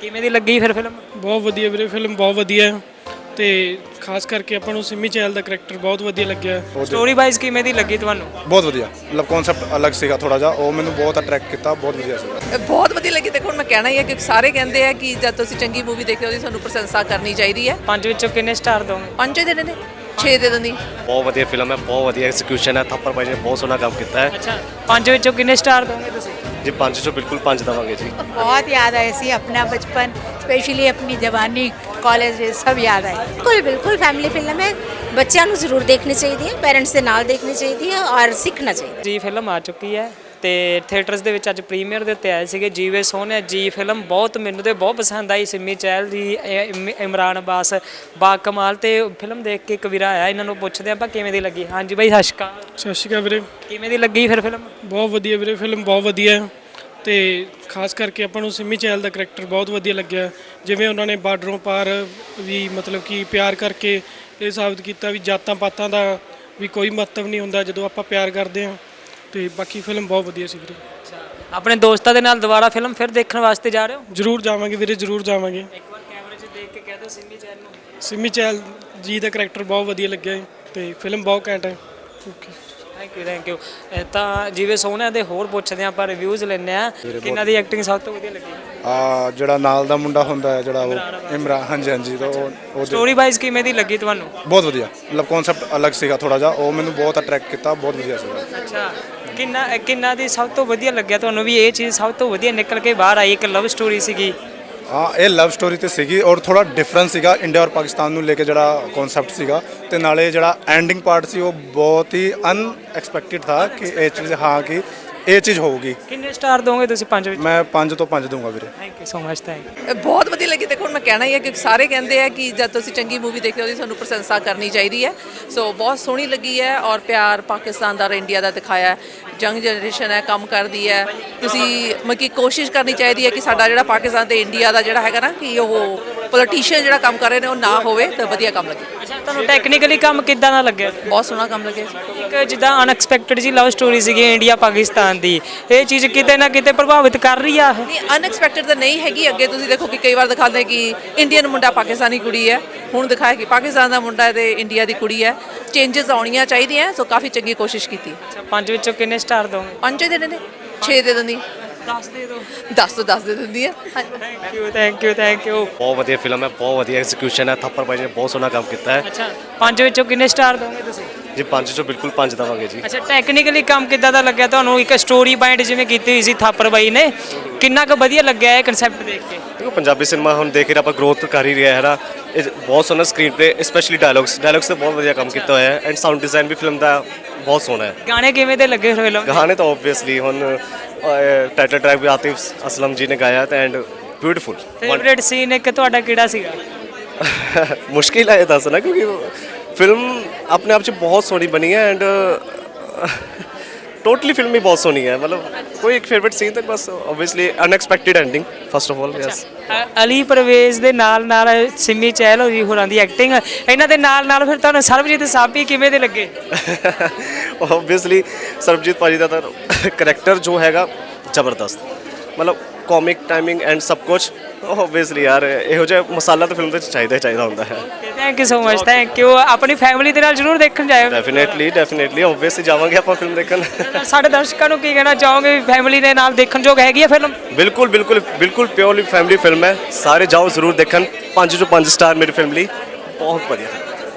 ਕਿਵੇਂ ਦੀ ਲੱਗੀ ਫਿਰ ਫਿਲਮ ਬਹੁਤ ਵਧੀਆ ਵੀਰੇ ਫਿਲਮ ਬਹੁਤ ਵਧੀਆ ਹੈ ਤੇ ਖਾਸ ਕਰਕੇ ਆਪਾਂ ਨੂੰ ਸਿੰਮੀ ਚਹਿਲ ਦਾ ਕਰੈਕਟਰ ਬਹੁਤ ਵਧੀਆ ਲੱਗਿਆ ਸਟੋਰੀ ਵਾਈਜ਼ ਕਿਵੇਂ ਦੀ ਲੱਗੀ ਤੁਹਾਨੂੰ? ਬਹੁਤ ਵਧੀਆ। ਮਤਲਬ ਕਨਸੈਪਟ ਅਲੱਗ ਸੀਗਾ ਥੋੜਾ ਜਿਹਾ ਉਹ ਮੈਨੂੰ ਬਹੁਤ ਅਟਰੈਕਟ ਕੀਤਾ ਬਹੁਤ ਵਧੀਆ ਸੀਗਾ। ਬਹੁਤ ਵਧੀਆ ਲੱਗੀ। ਦੇਖੋ ਮੈਂ ਕਹਿਣਾ ਹੀ ਹੈ ਕਿ ਸਾਰੇ ਕਹਿੰਦੇ ਆ ਕਿ ਜਦ ਤੁਸੀਂ ਚੰਗੀ ਮੂਵੀ ਦੇਖਦੇ ਹੋ ਉਹਦੀ ਤੁਹਾਨੂੰ ਪ੍ਰਸ਼ੰਸਾ ਕਰਨੀ ਚਾਹੀਦੀ ਹੈ। ਪੰਜ ਵਿੱਚੋਂ ਕਿੰਨੇ ਸਟਾਰ ਦੋਗੇ ਪੰਜ ਹੀ ਦੇਣੇ ਨੇ। 6 ਦੇ ਦਿੰਦੀ। ਬਹੁਤ ਵਧੀਆ ਫਿਲਮ ਹੈ ਬਹੁਤ ਵਧੀਆ ਐਗਜ਼ੀਕਿਊਸ਼ਨ ਹੈ। ਥੱਪਰ ਭਾਈ ਨੇ ਬਹੁਤ ਸੋਹਣਾ ਕੰਮ ਕੀਤਾ ਹੈ। ਅੱਛਾ ਪੰਜ ਵਿੱਚੋਂ ਕਿੰਨੇ ਸਟਾਰ ਦੋਗੇ ਤੁਸੀਂ? ਜੀ ਪੰਜ ਚੋਂ ਬਿਲਕੁਲ ਪੰਜ ਦਵਾਂਗੇ ਜੀ। ਬਹੁਤ ਯਾਦ ਆਏ ਸੀ ਆਪਣਾ ਬਚਪਨ ਸਪੈਸ਼ਲੀ ਆਪਣੀ ਜਵਾਨੀ ਕਾਲਜ ਸਭ ਯਾਦ ਆਏ। ਬਿਲਕੁਲ ਬਿਲਕੁਲ ਫੈਮਿਲੀ ਫਿਲਮ ਹੈ। ਬੱਚਿਆਂ ਨੂੰ ਜ਼ਰੂਰ ਦੇਖਣੀ ਚਾਹੀਦੀ ਹੈ ਪੇਰੈਂਟਸ ਦੇ ਨਾਲ ਦੇਖਣੀ ਚਾਹੀਦੀ ਹੈ ਔਰ ਸਿੱਖਣਾ ਚਾਹੀਦਾ ਜੀ ਫਿਲਮ ਆ ਚੁੱਕੀ ਹੈ। ਤੇ ਥੀਏਟਰਸ ਦੇ ਵਿੱਚ ਅੱਜ ਪ੍ਰੀਮੀਅਰ ਦੇ ਉੱਤੇ ਆਏ ਸੀਗੇ ਜੀਵੇ ਸੋਹਣੇ। ਜੀ ਫਿਲਮ ਬਹੁਤ ਮੈਨੂੰ ਤੇ ਬਹੁਤ ਪਸੰਦ ਆਈ ਸਿੰਮੀ ਚਹਿਲ ਦੀ ਇਹ ਇਮ- ਇਮਰਾਨ ਅਬਾਸ ਬਾ ਕਮਾਲ ਤੇ ਫਿਲਮ ਦੇਖ ਕੇ ਕਵੀਰਾ ਆਇਆ ਇਹਨਾਂ ਨੂੰ ਪੁੱਛਦੇ ਆਪਾਂ ਕਿਵੇਂ ਦੀ ਲੱਗੀ। ਹਾਂਜੀ ਬਾਈ ਸਤਿ ਸ਼੍ਰੀ ਅਕਾਲ। ਸਤਿ ਸ਼੍ਰੀ ਅਕਾਲ ਵੀਰੇ। ਕਿਵੇਂ ਦੀ ਲੱਗੀ ਫਿਰ ਫਿਲਮ ਬਹੁਤ ਵਧੀਆ ਵੀਰੇ ਫਿਲਮ ਬਹੁਤ ਵਧੀਆ ਹੈ। ਤੇ ਖਾਸ ਕਰਕੇ ਆਪਾਂ ਨੂੰ ਸਿੰਮੀ ਚਹਿਲ ਦਾ ਕਰੈਕਟਰ ਬਹੁਤ ਵਧੀਆ ਲੱਗਿਆ। ਜਿਵੇਂ ਉਹਨਾਂ ਨੇ ਬਾਰਡਰੋਂ ਪਾਰ ਵੀ ਮਤਲਬ ਕਿ ਪਿਆਰ ਕਰਕੇ ਇਹ ਸਾਬਤ ਕੀਤਾ ਵੀ ਜਾਤਾਂ ਪਾਤਾਂ ਦਾ ਵੀ ਕੋਈ ਮਹੱਤਵ ਨਹੀਂ ਹੁੰਦਾ ਜਦੋਂ ਆਪਾਂ ਪਿਆਰ ਕਰਦੇ ਹਾਂ। ਤੇ ਬਾਕੀ ਫਿਲਮ ਬਹੁਤ ਵਧੀਆ ਸੀ ਵੀਰੇ। ਆਪਣੇ ਦੋਸਤਾਂ ਦੇ ਨਾਲ ਦੁਬਾਰਾ ਫਿਲਮ ਫਿਰ ਦੇਖਣ ਵਾਸਤੇ ਜਾ ਰਹੇ ਹੋ? ਜ਼ਰੂਰ ਜਾਵਾਂਗੇ ਵੀਰੇ ਜ਼ਰੂਰ ਜਾਵਾਂਗੇ। ਇੱਕ ਵਾਰ ਕੈਮਰੇ 'ਚ ਦੇਖ ਕੇ ਕਹਿ ਦਿਓ ਸਿੰਮੀ ਚਹਿਲ ਨੂੰ। ਸਿੰਮੀ ਚਹਿਲ ਜੀ ਦਾ ਕਰੈਕਟਰ ਬਹੁਤ ਵਧੀਆ ਲੱਗਿਆ ਹੈ ਤੇ ਫਿਲਮ ਬਹੁਤ ਘੈਂਟ ਹੈ। Okay thank you thank you ਤਾਂ ਜਿਵੇਂ ਸੋਹਣਿਆਂ ਦੇ ਹੋਰ ਪੁੱਛਦੇ ਆਪਾਂ ਰਿਵਿਊਜ਼ ਲੈਣੇ ਆ ਕਿੰਨਾ ਦੀ ਐਕਟਿੰਗ ਸਭ ਤੋਂ ਵਧੀਆ ਲੱਗੀ? ਆ ਜਿਹੜਾ ਨਾਲ ਦਾ ਮੁੰਡਾ ਹੁੰਦਾ ਹੈ ਜਿਹੜਾ ਉਹ ਇਮਰਾਨ ਹਾਂਜੀ ਹਾਂਜੀ ਤਾਂ ਉਹ ਉਹ ਸਟੋਰੀ ਵਾਈਜ਼ ਕਿਵੇਂ ਦੀ ਲੱਗੀ ਤੁਹਾਨੂੰ? ਬਹੁਤ ਵਧੀਆ। ਮਤਲਬ ਕਨਸੈਪਟ ਅਲੱਗ ਸੀਗਾ ਥੋੜਾ ਜਿਹਾ। ਉਹ ਮੈਨੂੰ ਬਹੁਤ ਅਟਰੈਕਟ ਕੀਤਾ ਬਹੁਤ ਵਧੀਆ ਸੀਗਾ। ਅੱਛਾ। ਕਿੰਨਾ ਕਿੰਨਾ ਦੀ ਸਭ ਤੋਂ ਵਧੀਆ ਲੱਗਿਆ ਤੁਹਾਨੂੰ ਵੀ ਇਹ ਚੀਜ਼ ਸਭ ਤੋਂ ਵਧੀਆ ਨਿਕਲ ਕੇ ਬਾਹਰ ਆਈ ਇੱਕ ਲਵ ਸਟੋਰੀ ਸੀਗੀ? ਹਾਂ, ਇਹ ਲਵ ਸਟੋਰੀ ਤੇ ਸੀਗੀ ਔਰ ਥੋੜਾ ਡਿਫਰੈਂਸ ਸੀਗਾ ਇੰਡੀਆ ਔਰ ਪਾਕਿਸਤਾਨ ਨੂੰ ਲੈ ਕੇ ਜਿਹੜਾ ਕਨਸੈਪਟ ਸੀਗਾ ਤੇ ਨਾਲੇ ਜਿਹੜਾ ਐਂਡਿੰਗ ਪਾਰਟ ਸੀ, ਉਹ ਬਹੁਤ ਹੀ ਅਨਐਕਸਪੈਕਟਿਡ ਥਾ ਕਿ ਇਹ ਚੀਜ਼, ਹਾਂ, ਕਿ ਇਹ ਚੀਜ਼ ਹੋਊਗੀ। ਕਿੰਨੇ ਸਟਾਰ ਦੋਗੇ ਤੁਸੀਂ ਪੰਜ ਵਿੱਚ? ਮੈਂ 5 ਤੋਂ 5 ਦੂੰਗਾ ਵੀਰੇ। Thank you so much thank ਇਹ ਬਹੁਤ ਵਧੀਆ ਲੱਗੀ। ਦੇਖੋ ਹੁਣ ਮੈਂ ਕਹਿਣਾ ਹੀ ਹੈ ਕਿ ਸਾਰੇ ਕਹਿੰਦੇ ਆ ਕਿ ਜਦ ਤੁਸੀਂ ਚੰਗੀ ਮੂਵੀ ਦੇਖਦੇ ਹੋ ਉਹਦੀ ਤੁਹਾਨੂੰ ਪ੍ਰਸ਼ੰਸਾ ਕਰਨੀ ਚਾਹੀਦੀ ਹੈ। ਸੋ ਬਹੁਤ ਸੋਹਣੀ ਲੱਗੀ ਹੈ ਔਰ ਪਿਆਰ ਪਾਕਿਸਤਾਨ ਦਾ ਔਰ ਇੰਡੀਆ ਦਾ ਦਿਖਾਇਆ ਹੈ। ਯੰਗ ਜਨਰੇਸ਼ਨ ਹੈ ਕੰਮ ਕਰਦੀ ਹੈ। ਤੁਸੀਂ ਮਤਲਬ ਕਿ ਕੋਸ਼ਿਸ਼ ਕਰਨੀ ਚਾਹੀਦੀ ਹੈ ਕਿ ਸਾਡਾ ਜਿਹੜਾ ਪਾਕਿਸਤਾਨ ਤੇ ਇੰਡੀਆ ਦਾ ਜਿਹੜਾ ਹੈਗਾ ਨਾ ਕਿ ਉਹ ਪੋਲੀਟੀਸ਼ੀਅਨ ਜਿਹੜਾ ਕੰਮ ਕਰ ਰਹੇ ਨੇ ਉਹ ਨਾ ਹੋਵੇ ਤਾਂ ਵਧੀਆ ਕੰਮ ਲੱਗੇ। ਅੱਛਾ ਤੁਹਾਨੂੰ ਟੈਕਨੀਕਲੀ ਕੰਮ ਕਿੱਦਾਂ ਦਾ ਲੱਗਿਆ? ਬਹੁਤ ਸੋਹਣਾ ਕੰਮ ਲੱਗੇ। ਇੱਕ ਜਿੱਦਾਂ ਅਨਐਕਸਪੈਕਟਡ ਜੀ ਲਵ ਸਟੋਰੀ ਸੀਗੀ ਇੰਡੀਆ ਪਾਕਿਸਤਾਨ ਦੀ। ਇਹ ਚੀਜ਼ ਕਿਤੇ ਨਾ ਕਿਤੇ ਪ੍ਰਭਾਵਿਤ ਕਰ ਰਹੀ ਆ? ਇਹ ਨਹੀਂ ਅਨਐਕਸਪੈਕਟਡ ਤਾਂ ਨਹੀਂ ਹੈਗੀ। ਅੱਗੇ ਤੁਸੀਂ ਦੇਖੋ ਕਿ ਕਈ ਵਾਰ ਦਿਖਾਉਂਦੇ ਕਿ ਇੰਡੀਅਨ ਮੁੰਡਾ ਪਾਕਿਸਤਾਨੀ ਕੁੜੀ ਹੈ। ਹੁਣ ਦਿਖਾਇਆ ਕਿ ਪਾਕਿਸਤਾਨ ਦਾ ਮੁੰਡਾ ਤੇ ਇੰਡੀਆ ਦੀ ਕੁੜੀ ਹੈ। ਚੇਂਜਸ ਆਉਣੀਆਂ ਚਾਹੀਦੀਆਂ ਸੋ ਕਾਫੀ ਚੰਗੀ ਕੋਸ਼ਿਸ਼ ਕੀਤੀ। ਅੱਛਾ ਪੰਜ ਵਿੱਚੋਂ ਕਿੰਨੇ ਸਟਾਰ ਦੋਗੇ? ਪੰਜ ਦੇ ਨੇ 6 ਦੇ ਦਿੰਦੀ। 10 ਦੇ ਦਿਓ। 10 ਤੋਂ 10 ਦੇ ਦਿੰਦੀ ਹੈ। Thank you thank you thank you ਬਹੁਤ ਵਧੀਆ ਫਿਲਮ ਹੈ ਬਹੁਤ ਵਧੀਆ ਐਕਸੀਕਿਊਸ਼ਨ ਹੈ। ਥੱਪੜ ਭਾਈ ਨੇ ਬਹੁਤ ਸੋਹਣਾ ਕੰਮ ਕੀਤਾ ਹੈ। ਅੱਛਾ ਪੰਜ ਵਿੱਚੋਂ ਕਿੰਨੇ ਸਟਾਰ ਦੋਗੇ ਤੁਸੀਂ? ਜੀ ਪੰਜ ਚੋਂ ਬਿਲਕੁਲ ਪੰਜ ਦਵਾਂਗੇ ਜੀ। ਅੱਛਾ ਟੈਕਨੀਕਲੀ ਕੰਮ ਕਿੱਦਾਂ ਦਾ ਲੱਗਿਆ ਤੁਹਾਨੂੰ? ਇੱਕ ਸਟੋਰੀ ਬਾਈਂਡ ਜਿਵੇਂ ਕੀਤੀ ਹੋਈ ਸੀ ਥਾਪਰ ਬਾਈ ਨੇ। ਕਿੰਨਾ ਕੁ ਵਧੀਆ ਲੱਗਿਆ ਇਹ ਕਨਸੈਪਟ ਦੇਖ ਕੇ? ਦੇਖੋ ਪੰਜਾਬੀ ਸਿਨੇਮਾ ਹੁਣ ਦੇਖ ਰਹੇ ਆਪਾਂ ਗਰੋਥ ਕਰ ਹੀ ਰਿਹਾ ਹੈ ਨਾ। ਬਹੁਤ ਸੋਹਣਾ screen play specially dialogues dialogues ਤੇ ਬਹੁਤ ਵਧੀਆ ਕੰਮ ਕੀਤਾ ਹੋਇਆ ਹੈ ਐਂਡ ਸਾਊਂਡ ਡਿਜ਼ਾਈਨ ਵੀ ਫਿਲਮ ਦਾ ਬਹੁਤ ਸੋਹਣਾ ਹੈ। ਗਾਣੇ ਕਿਵੇਂ ਦੇ ਲੱਗੇ ਹੋਏ ਫਿਲਮ ਗਾਣੇ ਤਾਂ ਆਬਵੀਅਸਲੀ ਹੁਣ ਟਾਈਟਲ ਟਰੈਕ ਵੀ ਆਤਿਫ ਅਸਲਮ ਜੀ ਨੇ ਗਾਇਆ ਤੇ ਐਂਡ ਬਿਊਟੀਫੁਲ ਫੇਵਰੇਟ ਸੀਨ ਇੱਕ ਤੁਹਾਡਾ ਕਿਹੜਾ ਸੀਗਾ? ਮੁਸ਼ਕਿਲ ਹੈ ਦੱਸਣਾ ਕਿਉਂਕਿ ਫਿਲਮ ਆਪਣੇ ਆਪ 'ਚ ਬਹੁਤ ਸੋਹਣੀ ਬਣੀ ਹੈ ਐਂਡ ਟੋਟਲੀ ਫਿਲਮ ਹੀ ਬਹੁਤ ਸੋਹਣੀ ਹੈ ਮਤਲਬ ਕੋਈ ਇੱਕ ਫੇਵਰਿਟ ਸੀਨ ਤੱਕ ਬਸ obviously unexpected ending first of all yes ਅ- ਅਲੀ ਪਰਵੇਜ਼ ਦੇ ਨਾਲ ਨਾਲ ਸਿੰਮੀ ਚਹਿਲ ਹੋਈ ਹੋਰਾਂ ਦੀ ਐਕਟਿੰਗ ਇਹਨਾਂ ਦੇ ਨਾਲ ਨਾਲ ਫਿਰ ਤੁਹਾਨੂੰ ਸਰਬਜੀਤ ਸਾਬੀ ਕਿਵੇਂ ਦੇ ਲੱਗੇ ਆਬਵੀਅਸਲੀ ਸਰਬਜੀਤ ਭਾਜੀ ਦਾ ਤਾਂ ਕਰੈਕਟਰ ਜੋ ਹੈਗਾ ਜ਼ਬਰਦਸਤ ਮਤਲਬ ਕਾਮਿਕ ਟਾਈਮਿੰਗ ਐਂਡ ਸਭ ਕੁਝ ਆਬਵੀਅਸਲੀ ਯਾਰ ਇਹੋ ਜਿਹਾ ਮਸਾਲਾ ਤਾਂ ਫਿਲਮ ਦੇ ਵਿੱਚ ਚਾਹੀਦਾ ਹੀ ਚਾਹੀਦਾ ਹੁੰਦਾ ਹੈ। Thank you so much thank you ਆਪਣੀ ਫੈਮਿਲੀ ਦੇ ਨਾਲ ਜਰੂਰ ਦੇਖਣ ਜਾਇਓ। ਡੈਫੀਨਿਟਲੀ ਡੈਫੀਨਿਟਲੀ ਆਬਵੀਅਸਲੀ ਜਾਵਾਂਗੇ ਆਪਾਂ ਫਿਲਮ ਦੇਖਣ। ਸਾਡੇ ਦਰਸ਼ਕਾਂ ਨੂੰ ਕੀ ਕਹਿਣਾ ਚਾਹੋਗੇ ਵੀ ਫੈਮਿਲੀ ਦੇ ਨਾਲ ਦੇਖਣ ਯੋਗ ਹੈਗੀ ਆ ਫਿਲਮ ਬਿਲਕੁਲ ਬਿਲਕੁਲ ਬਿਲਕੁਲ ਪਿਓਰਲੀ ਫੈਮਿਲੀ ਫਿਲਮ ਹੈ। ਸਾਰੇ ਜਾਓ ਜ਼ਰੂਰ ਦੇਖਣ। ਪੰਜ ਤੋਂ ਪੰਜ ਸਟਾਰ ਮੇਰੀ ਫੈਮਿਲੀ ਬਹੁਤ ਵਧੀਆ।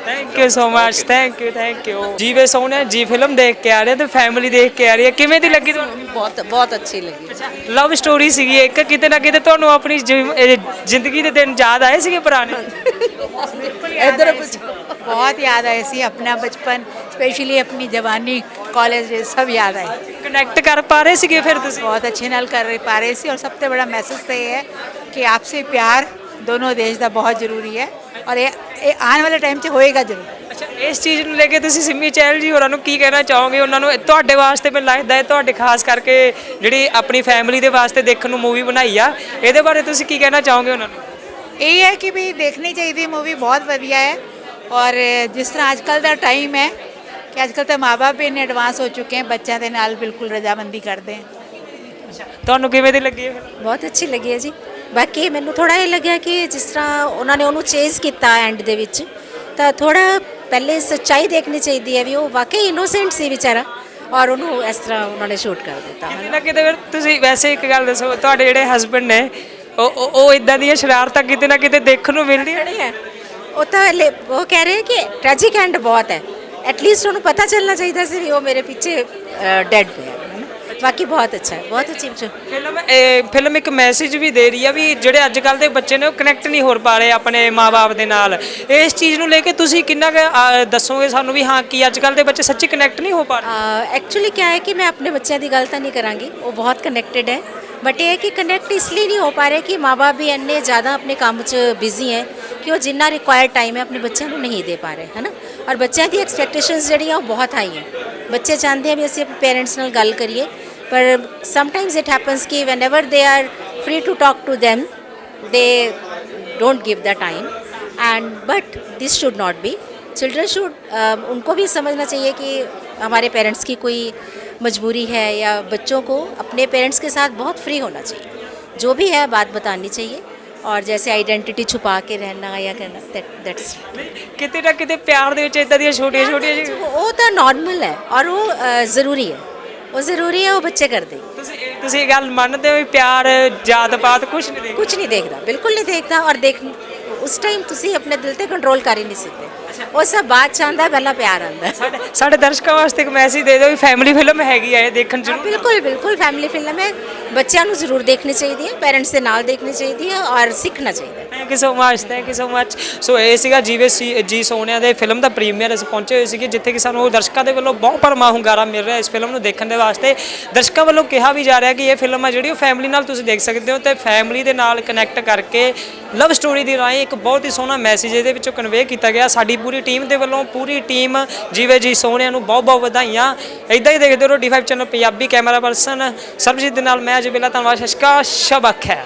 thank you so much thank you thank you ਜੀਵੇ ਸੋਹਣਿਆ ਜੀ ਫਿਲਮ ਦੇਖ ਕੇ ਆ ਰਹੇ ਤੇ ਫੈਮਿਲੀ ਦੇਖ ਕੇ ਆ ਰਹੀ ਹੈ ਕਿਵੇਂ ਦੀ ਲੱਗੀ ਤੁਹਾਨੂੰ ਬਹੁਤ ਬਹੁਤ ਅੱਛੀ ਲੱਗੀ ਲਵ ਸਟੋਰੀ ਸੀਗੀ ਇੱਕ ਕਿਤੇ ਨਾ ਕਿਤੇ ਤੁਹਾਨੂੰ ਆਪਣੀ ਜਿ- ਇਹ ਜ਼ਿੰਦਗੀ ਦੇ ਦਿਨ ਯਾਦ ਆਏ ਸੀਗੇ ਪੁਰਾਣੇ ਇੱਧਰ ਕੁਝ बहुत याद आई सी अपना बचपन स्पेशली अपनी जवानी कॉलेज सब याद आई ਕਨੈਕਟ ਕਰ ਪਾ ਰਹੇ ਸੀਗੇ ਫਿਰ ਤੁਸੀਂ बहुत अच्छे नाल कर रहे पा रहे सी और सबसे बड़ा मैसेज तो ये है कि आपसे प्यार ਦੋਨੋਂ ਦੇਸ਼ ਦਾ ਬਹੁਤ ਜ਼ਰੂਰੀ ਹੈ ਔਰ ਇਹ ਇਹ ਆਉਣ ਵਾਲੇ ਟਾਈਮ 'ਚ ਹੋਏਗਾ ਜ਼ਰੂਰ ਅੱਛਾ ਇਸ ਚੀਜ਼ ਨੂੰ ਲੈ ਕੇ ਤੁਸੀਂ ਸਿੰਮੀ ਚਹਿਲ ਜੀ ਹੋਰਾਂ ਨੂੰ ਕੀ ਕਹਿਣਾ ਚਾਹੋਗੇ ਉਹਨਾਂ ਨੂੰ ਤੁਹਾਡੇ ਵਾਸਤੇ ਮੈਨੂੰ ਲੱਗਦਾ ਹੈ ਤੁਹਾਡੇ ਖਾਸ ਕਰਕੇ ਜਿਹੜੀ ਆਪਣੀ ਫੈਮਿਲੀ ਦੇ ਵਾਸਤੇ ਦੇਖਣ ਨੂੰ ਮੂਵੀ ਬਣਾਈ ਆ ਇਹਦੇ ਬਾਰੇ ਤੁਸੀਂ ਕੀ ਕਹਿਣਾ ਚਾਹੋਗੇ ਉਹਨਾਂ ਨੂੰ ਇਹ ਹੈ ਕਿ ਵੀ ਦੇਖਣੀ ਚਾਹੀਦੀ ਮੂਵੀ ਬਹੁਤ ਵਧੀਆ ਹੈ ਔਰ ਜਿਸ ਤਰ੍ਹਾਂ ਅੱਜ ਕੱਲ ਦਾ ਟਾਈਮ ਹੈ ਕਿ ਅੱਜ ਕੱਲ ਤਾਂ ਮਾਪੇ ਵੀ ਇੰਨੇ ਐਡਵਾਂਸ ਹੋ ਚੁੱਕੇ ਹਨ ਬੱਚਿਆਂ ਦੇ ਨਾਲ ਬਿਲਕੁਲ ਰਜ਼ਾਬੰਦੀ ਕਰਦੇ ਹਨ ਤੁਹਾਨੂੰ ਕਿਵੇਂ ਦੀ ਲੱਗੀ ਹੈ ਬਹੁਤ ਅੱਛੀ ਲੱਗੀ ਹੈ ਜੀ ਬਾਕੀ ਮੈਨੂੰ ਥੋੜਾ ਇਹ ਲੱਗਿਆ ਕਿ ਜਿਸ ਤਰ੍ਹਾਂ ਉਹਨਾਂ ਨੇ ਉਹਨੂੰ ਚੇਜ਼ ਕੀਤਾ ਐਂਡ ਦੇ ਵਿੱਚ ਤਾਂ ਥੋੜਾ ਪਹਿਲੇ ਸੱਚਾਈ ਦੇਖਣੀ ਚਾਹੀਦੀ ਹੈ ਵੀ ਉਹ ਵਾਕਈ ਇਨੋਸੈਂਟ ਸੀ ਵਿਚਾਰਾ ਔਰ ਉਹਨੂੰ ਇਸ ਤਰ੍ਹਾਂ ਉਹਨਾਂ ਨੇ ਸ਼ੂਟ ਕਰ ਦਿੱਤਾ ਕਿਤੇ ਨਾ ਕਿਤੇ ਫਿਰ ਤੁਸੀਂ ਵੈਸੇ ਇੱਕ ਗੱਲ ਦੱਸੋ ਤੁਹਾਡੇ ਜਿਹੜੇ ਹਸਬੰਡ ਨੇ ਉਹ ਉਹ- ਇਦਾਂ ਦੀਆਂ ਸ਼ਰਾਰਤਾਂ ਕਿਤੇ ਨਾ ਕਿਤੇ ਦੇਖਣ ਨੂੰ ਮਿਲਦੀਆਂ ਨਹੀਂ ਹੈ ਉਹ ਤਾਂ ਉਹ ਕਹਿ ਰਹੇ ਕਿ ਟ੍ਰੈਜਿਕ ਐਂਡ ਬਹੁਤ ਹੈ। ਐਟਲੀਸਟ ਉਹਨੂੰ ਪਤਾ ਚੱਲਣਾ ਚਾਹੀਦਾ ਸੀ ਵੀ ਉਹ ਮੇਰੇ ਪਿੱਛੇ ਡੈਡ ਪਿਆ। ਹੈ। ਬਾਕੀ ਬਹੁਤ ਅੱਛਾ ਹੈ। ਬਹੁਤ ਅੱਛੀ ਪਿਕਚਰ ਫਿਲਮ ਇਹ ਫਿਲਮ ਇੱਕ ਮੈਸੇਜ ਵੀ ਦੇ ਰਹੀ ਆ ਵੀ ਜਿਹੜੇ ਅੱਜ ਕੱਲ ਦੇ ਬੱਚੇ ਨੇ ਉਹ ਕਨੈਕਟ ਨਹੀਂ ਹੋ ਪਾ ਰਹੇ ਆਪਣੇ ਮਾਪੇ ਦੇ ਨਾਲ। ਇਸ ਚੀਜ਼ ਨੂੰ ਲੈ ਕੇ ਤੁਸੀਂ ਕਿੰਨਾ ਕੁ, ਅਹ, ਦੱਸੋਗੇ ਸਾਨੂੰ ਵੀ ਹਾਂ ਕਿ ਅੱਜ ਕੱਲ ਦੇ ਬੱਚੇ ਸੱਚੀ ਕਨੈਕਟ ਨਹੀਂ ਹੋ ਪਾ ਰਹੇ? ਐਕਚੁਅਲੀ ਕਿਆ ਹੈ ਕਿ ਮੈਂ ਆਪਣੇ ਬੱਚਿਆਂ ਦੀ ਗੱਲ ਤਾਂ ਨਹੀਂ ਕਰਾਂਗੀ। ਉਹ ਬਹੁਤ ਕਨੈਕਟਡ ਹੈ। ਬਟ ਇਹ ਹੈ ਕਿ ਕਨੈਕਟ ਇਸ ਲਈ ਨਹੀਂ ਹੋ ਪਾ ਰਹੇ ਕਿ ਮਾਪੇ ਵੀ ਇੰਨੇ ਜ਼ਿਆਦਾ ਆਪਣੇ ਕੰਮ 'ਚ ਬਿਜ਼ੀ ਹੈ ਕਿ ਉਹ ਜਿੰਨਾ ਰਿਕੁਆਇਰਡ ਟਾਈਮ ਹੈ ਆਪਣੇ ਬੱਚਿਆਂ ਨੂੰ ਨਹੀਂ ਦੇ ਪਾ ਰਹੇ ਹੈ ਨਾ? ਔਰ ਬੱਚਿਆਂ ਦੀ ਐਕਸਪੈਕਟੇਸ਼ਨਸ ਜਿਹੜੀਆਂ ਉਹ ਬਹੁਤ ਹਾਈ ਹੈ। ਬੱਚੇ ਚਾਹੁੰਦੇ ਆ ਵੀ ਅਸੀਂ ਆਪਣੇ ਪੇਰੈਂਟਸ ਨਾਲ ਗੱਲ ਕਰੀਏ ਪਰ ਸਮਟਾਈਮਸ ਇਟ ਹੈਪਨਸ ਕਿ whenever they are free to talk to them they don't give the time and but this should not be children should um, उनको भी समझना चाहिए कि हमारे पेरेंट्स की कोई मजबूरी है या बच्चों को अपने पेरेंट्स के साथ बहुत फ्री होना चाहिए जो भी है बात बतानी चाहिए ਔਰ ਜੈਸੇ ਆਈਡੈਂਟੀਟੀ ਛੁਪਾ ਕੇ ਰਹਿਣਾ ਜਾਂ ਕਰਨਾ ਦੈਟਸ ਕਿਤੇ ਨਾ ਕਿਤੇ ਪਿਆਰ ਦੇ ਵਿੱਚ ਇਦਾਂ ਦੀਆਂ ਛੋਟੀਆਂ ਛੋਟੀਆਂ ਉਹ ਤਾਂ ਨਾਰਮਲ ਹੈ ਔਰ ਉਹ ਜ਼ਰੂਰੀ ਹੈ। ਉਹ ਜ਼ਰੂਰੀ ਹੈ ਉਹ ਬੱਚੇ ਕਰਦੇ। ਤੁਸੀਂ ਤੁਸੀਂ ਗੱਲ ਮੰਨਦੇ ਹੋ ਪਿਆਰ ਜਾਤ ਪਾਤ ਕੁਝ ਨਹੀਂ ਕੁਝ ਨਹੀਂ ਦੇਖਦਾ ਬਿਲਕੁਲ ਨਹੀਂ ਦੇਖਦਾ ਔਰ ਦੇਖ ਉਸ ਟਾਈਮ ਤੁਸੀਂ ਆਪਣੇ ਦਿਲ ਤੇ ਕੰਟਰੋਲ ਕਰ ਹੀ ਨਹੀਂ ਸਕਦੇ। ਉਹ ਸਭ ਬਾਅਦ ਚ ਆਉਂਦਾ ਪਹਿਲਾਂ ਪਿਆਰ ਆਉਂਦਾ ਸਾਡੇ ਸਾਡੇ ਦਰਸ਼ਕਾਂ ਵਾਸਤੇ ਇੱਕ ਮੈਸੇਜ ਦੇ ਦਿਓ ਵੀ ਫੈਮਿਲੀ ਫਿਲਮ ਹੈਗੀ ਆ ਇਹ ਦੇਖਣ ਹਾਂ, ਜ਼ਰੂਰ। ਬਿਲਕੁਲ ਬਿਲਕੁਲ ਫੈਮਿਲੀ ਫਿਲਮ ਹੈ ਬੱਚਿਆਂ ਨੂੰ ਜ਼ਰੂਰ ਦੇਖਣੀ ਚਾਹੀਦੀ ਹੈ ਪੇਰੈਂਟਸ ਦੇ ਨਾਲ ਦੇਖਣੀ ਚਾਹੀਦੀ ਹੈ ਔਰ ਸਿੱਖਣਾ ਚਾਹੀਦਾ ਹੈ। Thank you so much thank you so much so ਇਹ ਸੀਗਾ ਜੀਵੇ ਸੀ ਜੀ ਸੋਨਿਆ ਦੇ ਫਿਲਮ ਦਾ ਪ੍ਰੀਮੀਅਰ ਅਸੀਂ ਪਹੁੰਚੇ ਹੋਏ ਸੀਗੇ ਜਿੱਥੇ ਕਿ ਸਾਨੂੰ ਦਰਸ਼ਕਾਂ ਦੇ ਵੱਲੋਂ ਬਹੁਤ ਭਰਮਾ ਹੁੰਗਾਰਾ ਮਿਲ ਰਿਹਾ ਇਸ ਫਿਲਮ ਨੂੰ ਦੇਖਣ ਦੇ ਵਾਸਤੇ। ਦਰਸ਼ਕਾਂ ਵੱਲੋਂ ਕਿਹਾ ਵੀ ਜਾ ਰਿਹਾ ਕਿ ਇਹ ਫਿਲਮ ਆ ਜਿਹੜੀ ਉਹ ਫੈਮਿਲੀ ਨਾਲ ਤੁਸੀਂ ਦੇਖ ਸਕਦੇ ਹੋ ਤੇ ਫੈਮਿਲੀ ਦੇ ਨਾਲ ਕਨੈਕਟ ਕਰਕੇ ਲਵ ਸਟੋਰੀ ਦੀ ਰਾਹੀਂ ਇੱਕ ਬਹੁਤ ਹੀ ਸੋਹਣਾ ਮੈਸੇਜ ਇਹਦੇ ਵਿੱਚੋਂ ਕਨਵੇ ਕੀਤਾ ਗਿਆ। ਸਾਡੀ ਪੂਰੀ ਪੂਰੀ ਟੀਮ ਦੇ ਵੱਲੋਂ, ਪੂਰੀ ਟੀਮ ਜੀਵੇ ਜੀ ਸੋਹਣਿਆਂ ਨੂੰ ਬਹੁਤ ਬਹੁਤ ਵਧਾਈਆਂ। ਇਦਾਂ ਹੀ ਦੇਖਦੇ ਰਹੋ D five channel Punjabi camera person Sarabjit ਦੇ ਨਾਲ ਮੈਂ ਜਬੇਲਾ ਧੰਨਵਾਦ ਸ਼ਸ਼ਕਾ ਸ਼ਬਕ ਹੈ।